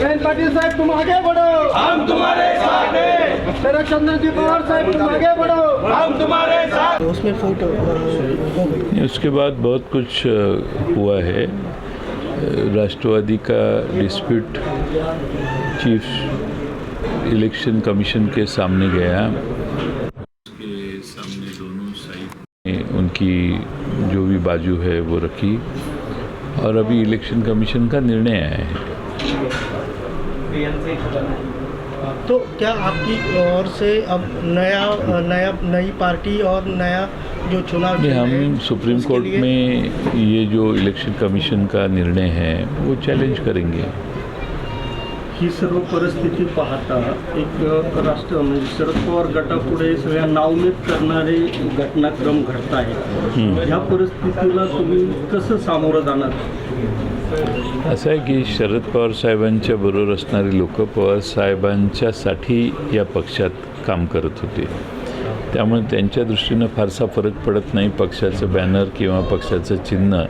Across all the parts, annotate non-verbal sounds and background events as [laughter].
जयंत पाटिल साहब तुम आगे बढ़ो। हम तुम्हारे साथ हैं। शरद चंद्र जी पवार साहब तुम आगे बढ़ो। हम तुम्हारे साथ। उसमें फ़ोटो उसके बाद बहुत कुछ हुआ है। राष्ट्रवादी का डिस्प्यूट चीफ इलेक्शन कमीशन के सामने गया। उसके सामने दोनों साइड ने उनकी जो भी बाजू है वो रखी। और अभी इलेक्शन कमीशन का निर्णय आया है। तो क्या आपकी ओर से अब नया नया नई पार्टी और नया जो चुनाव नहीं, हम सुप्रीम कोर्ट में ये जो इलेक्शन कमीशन का निर्णय है वो चैलेंज करेंगे। ही सर्व परिस्थिती पाहता एक राष्ट्र म्हणजे शरद पवार गटापुढे सगळ्या नावमेद करणारे घटनाक्रम घडत आहेत ह्या परिस्थितीला तुम्ही कसं सामोरं जाणार? असं आहे की शरद पवार साहेबांच्या बरोबर असणारी लोक पवार साहेबांच्यासाठी या पक्षात काम करत होते. त्यामुळे त्यांच्या दृष्टीनं फारसा फरक पडत नाही पक्षाचं बॅनर किंवा पक्षाचं चिन्ह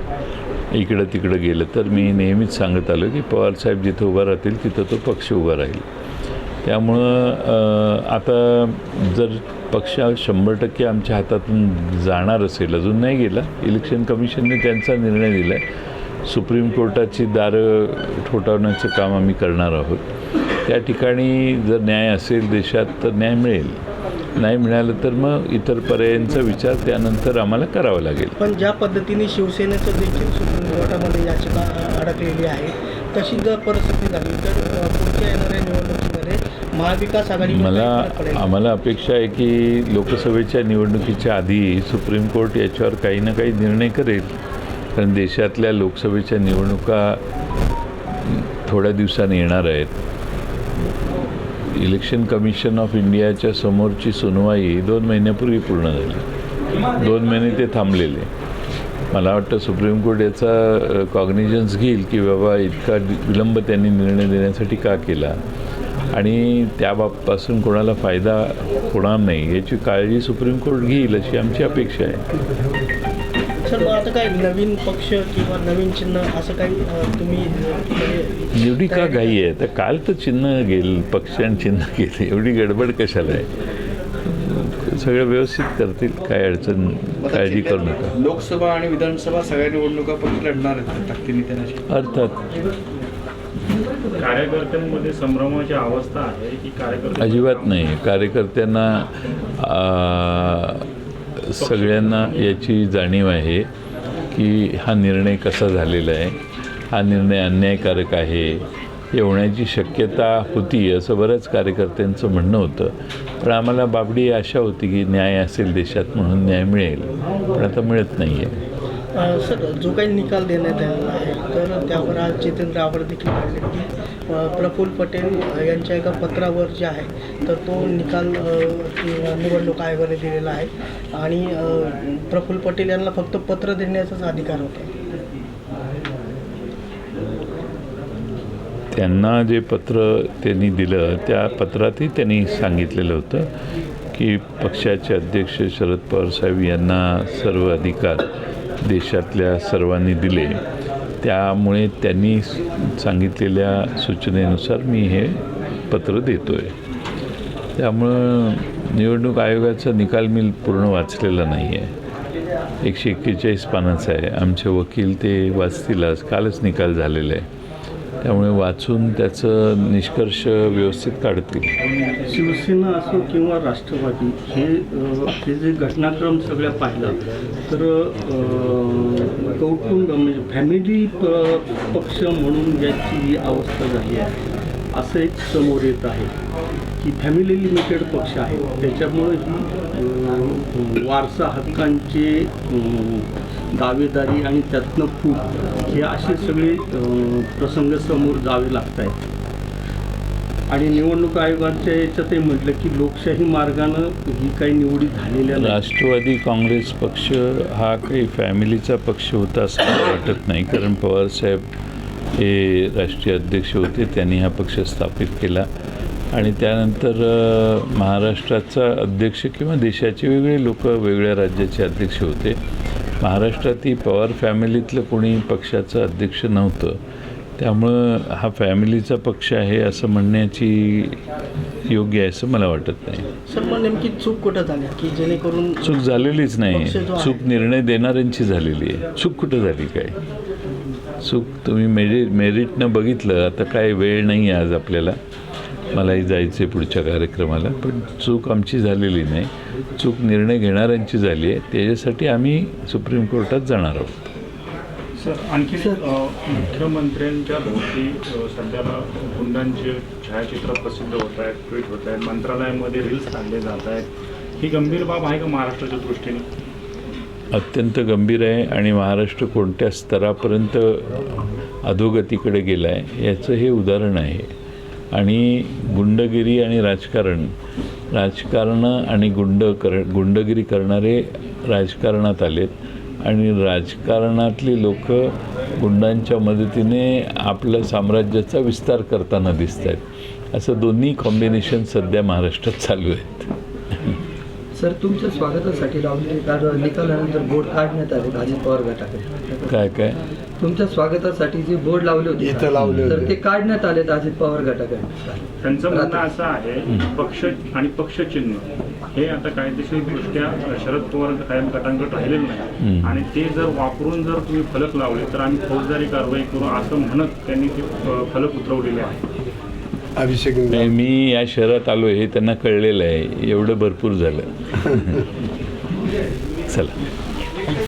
इकडं तिकडं गेलं. तर मी नेहमीच सांगत आलो की पवारसाहेब जिथं उभा राहतील तिथं तो पक्ष उभा राहील. त्यामुळं आता जर पक्ष शंभर टक्के आमच्या हातातून जाणार असेल अजून नाही गेला. इलेक्शन कमिशनने त्यांचा निर्णय दिला आहे सुप्रीम कोर्टाची दारं ठोठावण्याचं काम आम्ही करणार आहोत. त्या ठिकाणी जर न्याय असेल देशात तर न्याय मिळेल. नाही मिळालं तर मग इतर पर्यायांचा विचार त्यानंतर आम्हाला करावा लागेल. पण ज्या पद्धतीने शिवसेनेचं देखील सुप्रीम कोर्टामध्ये याचिका अडकलेली आहे तशी जर परिस्थिती झाली तर पुढच्या येणाऱ्या निवडणुकीमध्ये महाविकास आघाडी मला आम्हाला अपेक्षा आहे की लोकसभेच्या निवडणुकीच्या आधी सुप्रीम कोर्ट याच्यावर काही ना काही निर्णय करेल. कारण देशातल्या लोकसभेच्या निवडणुका थोड्या दिवसांनी येणार आहेत. इलेक्शन कमिशन ऑफ इंडियाच्या समोरची सुनवाई दोन महिन्यापूर्वी पूर्ण झाली. दोन महिने ते थांबलेले. मला वाटतं सुप्रीम कोर्ट याचा कॉग्निजन्स घेईल की बाबा इतका विलंब त्यांनी निर्णय देण्यासाठी का केला. आणि त्याबाबपासून कोणाला फायदा होणार नाही याची काळजी सुप्रीम कोर्ट घेईल अशी आमची अपेक्षा आहे. सर मग आता काय नवीन पक्ष किंवा नवीन चिन्ह असं काही तुम्ही म्हणजे एवढी का घाई आहे? तर काल तर चिन्ह गेल पक्ष आणि चिन्ह गेले. एवढी गडबड कशाला आहे? सगळं व्यवस्थित करतील काय अडचण काळजी करू नका. लोकसभा आणि विधानसभा सगळ्या निवडणुका पक्ष लढणार आहेत. अर्थात. कार्यकर्त्यांमध्ये संभ्रमाची अवस्था आहे की कार्यकर्ते अजिबात नाही. कार्यकर्त्यांना सगळ्यांना याची जाणीव आहे की हा निर्णय कसा झालेला आहे. हा निर्णय अन्यायकारक आहे. हे होण्याची शक्यता होती असं बऱ्याच कार्यकर्त्यांचं म्हणणं होतं. पण आम्हाला बाबडी आशा होती की न्याय असेल देशात म्हणून न्याय मिळेल. पण आता मिळत नाही आहे सर जो काही निकाल देण्यात आलेला आहे तर त्यावर आज जितेंद्र आव्हाड देखील म्हटले की प्रफुल्ल पटेल यांच्या एका पत्रावर जे आहे तर तो निकाल निवडणूक आयोगाने दिलेला आहे. आणि प्रफुल्ल पटेल यांना फक्त पत्र देण्याचाच अधिकार होता. त्यांना जे पत्र त्यांनी दिलं त्या पत्रातही त्यांनी सांगितलेलं होतं की पक्षाचे अध्यक्ष शरद पवार साहेब यांना सर्व अधिकार देशातल्या सर्वांनी दिले. त्यामुळे त्यांनी सांगितलेल्या सूचनेनुसार मी हे पत्र देतो आहे त्यामुळं निवडणूक आयोगाचा निकाल मी पूर्ण वाचलेला नाही आहे एकशे एक्केचाळीस पानाचा आहे. आमचे वकील ते वाचतीलच कालच निकाल झालेला आहे. त्यामुळे वाचून त्याचं निष्कर्ष व्यवस्थित काढतील. शिवसेना असो किंवा राष्ट्रवादी हे हे जे घटनाक्रम सगळ्या पाहिलं तर कौटुंब म्हणजे फॅमिली प- पक्ष म्हणून ज्याची अवस्था झाली आहे. असं एक समोर येत आहे की फॅमिली लिमिटेड पक्ष आहे. त्याच्यामुळे ही वारसा हक्कांचे दावेदारी आणि त्यातनं फूट हे असे सगळे प्रसंग समोर जावे लागत आहेत आणि निवडणूक आयोगाच्या याच्यातही म्हटलं की लोकशाही मार्गानं ही काही निवडी झालेल्या राष्ट्रवादी काँग्रेस पक्ष हा काही फॅमिलीचा पक्ष होता असं वाटत नाही. कारण पवारसाहेब हे राष्ट्रीय अध्यक्ष होते त्यांनी हा पक्ष स्थापित केला. आणि त्यानंतर महाराष्ट्राचा अध्यक्ष किंवा देशाचे वेगळे लोक वेगळ्या राज्याचे अध्यक्ष होते. महाराष्ट्रात ही पवार फॅमिलीतलं कोणी पक्षाचं अध्यक्ष नव्हतं. त्यामुळं हा फॅमिलीचा पक्ष आहे असं म्हणण्याची योग्य आहे असं मला वाटत नाही. सर मग नेमकी चूक कुठं झाली? की जेणेकरून चूक झालेलीच नाही. चूक निर्णय देणाऱ्यांची झालेली आहे. चूक कुठं झाली काय? चूक तुम्ही मेरि मेरिटनं बघितलं. आता काय वेळ नाही आहे आज आपल्याला. मलाही जायचं आहे पुढच्या कार्यक्रमाला पण चूक आमची झालेली नाही. चूक निर्णय घेणाऱ्यांची झाली आहे. त्याच्यासाठी आम्ही सुप्रीम कोर्टात जाणार आहोत. सर आणखी मुख्यमंत्र्यांच्या भोवती सध्याला गुंडांचे छायाचित्र प्रसिद्ध होत आहेत ट्विट होत आहेत मंत्रालयामध्ये रील्स काढले जात आहेत. ही गंभीर बाब आहे का महाराष्ट्राच्या दृष्टीने? अत्यंत गंभीर आहे आणि महाराष्ट्र कोणत्या स्तरापर्यंत अधोगतीकडे गेला आहे याचं हे उदाहरण आहे. आणि गुंडगिरी आणि राजकारण राजकारणं आणि गुंड कर गुंडगिरी करणारे राजकारणात आलेत. आणि राजकारणातली लोक गुंडांच्या मदतीने आपल्या साम्राज्याचा विस्तार करताना दिसत आहेत असं दोन्ही कॉम्बिनेशन सध्या महाराष्ट्रात चालू आहेत. सर तुमच्या स्वागतासाठी कारण निकालानंतर बोर्ड काढण्यात आले अजित पवार गटाकडे. काय काय? तुमच्या स्वागतासाठी जे बोर्ड लावले होते इथं लावले तर होते. ते काढण्यात आले अजित पवार गटाकडे त्यांचं म्हणणं असं आहे पक्ष आणि पक्षचिन्ह हे आता कायदेशीरदृष्ट्या शरद पवार कायम गटांकडे राहिलेलं नाही. आणि ते जर वापरून जर तुम्ही फलक लावले तर आम्ही फौजदारी कारवाई करू असं म्हणत त्यांनी ते अ, फलक उतरवलेले आहे अभिषेक नाही, मी या शहरात आलो हे त्यांना कळलेलं आहे. एवढं भरपूर झालं. [laughs] चला.